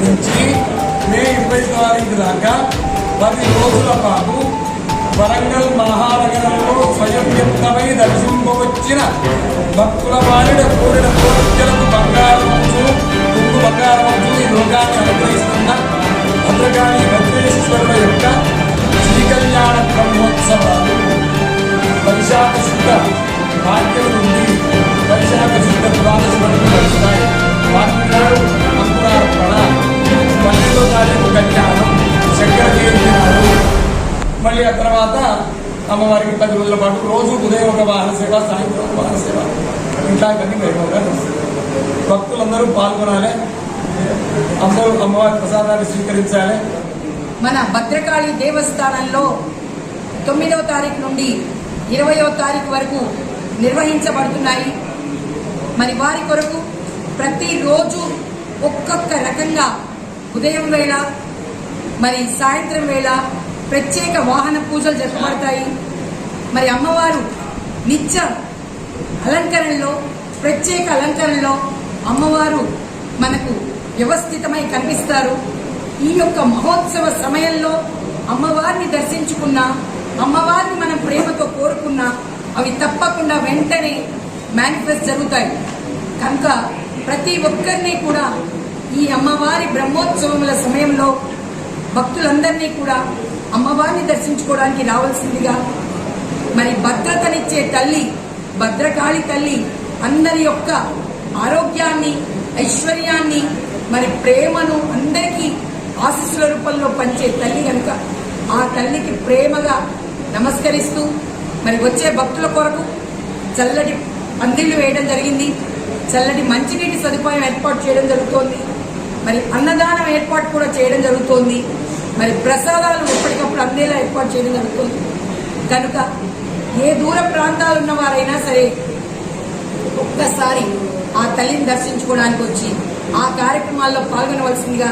నుంచి మే ఇరవై తారీఖు దాకా పది రోజుల పాటు వరంగల్ మహానగరంలో స్వయం వ్యక్తమై దర్శింపవచ్చిన భక్తుల బాలిడ కోరిన కోరికలకు భాగ్యం నుండి వైశాఖ శుద్ధ ద్వాదశ వరకు నడుస్తాయి వాటి అంకురార్పణ పన్నెండో తారీఖు కళ్యాణం శంకర జయంతి నాడు మళ్ళీ ఆ తర్వాత అమ్మవారికి పది రోజుల పాటు రోజు ఉదయం ఒక వాహన సేవ సాయంత్రం ఒక వాహన సేవ. ఇట్లాంటివన్నీ వైభవంగా భక్తులందరూ పాల్గొనాలి. అందరూ అమ్మవారి ప్రసాదాన్ని స్వీకరించాలి. మన భద్రకాళి దేవస్థానంలో తొమ్మిదవ తారీఖు నుండి ఇరవయో తారీఖు వరకు నిర్వహించబడుతున్నాయి. మరి వారి కొరకు ప్రతిరోజు ఒక్కొక్క రకంగా ఉదయం వేళ మరి సాయంత్రం వేళ ప్రత్యేక వాహన పూజలు జరపబడతాయి. మరి అమ్మవారు నిత్య అలంకరణలో ప్రత్యేక అలంకరణలో అమ్మవారు మనకు వ్యవస్థితమై కనిపిస్తారు. ఈ యొక్క మహోత్సవ సమయంలో అమ్మవారిని దర్శించుకున్నా అమ్మవారిని మనం ప్రేమతో కోరుకున్నా అవి తప్పకుండా వెంటనే మేనిఫెస్ట్ జరుగుతాయి. కనుక ప్రతి ఒక్కరిని కూడా ఈ అమ్మవారి బ్రహ్మోత్సవముల సమయంలో భక్తులందరినీ కూడా అమ్మవారిని దర్శించుకోవడానికి రావాల్సిందిగా మరి భద్రతనిచ్చే తల్లి భద్రకాళి తల్లి అందరి యొక్క ఆరోగ్యాన్ని ఐశ్వర్యాన్ని మరి ప్రేమను అందరికీ ఆశీస్సుల రూపంలో పంచే తల్లి కనుక ఆ తల్లికి ప్రేమగా నమస్కరిస్తూ మరి వచ్చే భక్తుల కొరకు చల్లటి పందిళ్ళు వేయడం జరిగింది. చల్లటి మంచినీటి సదుపాయం ఏర్పాటు చేయడం జరుగుతోంది. మరి అన్నదానం ఏర్పాటు కూడా చేయడం జరుగుతోంది. మరి ప్రసాదాలు ఎప్పటికప్పుడు అందేలా ఏర్పాటు చేయడం జరుగుతోంది. కనుక ఏ దూర ప్రాంతాలు ఉన్నవారైనా సరే ఒక్కసారి ఆ తల్లిని దర్శించుకోవడానికి వచ్చి ఆ కార్యక్రమాల్లో పాల్గొనవలసిందిగా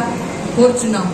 కోరుచున్నాం.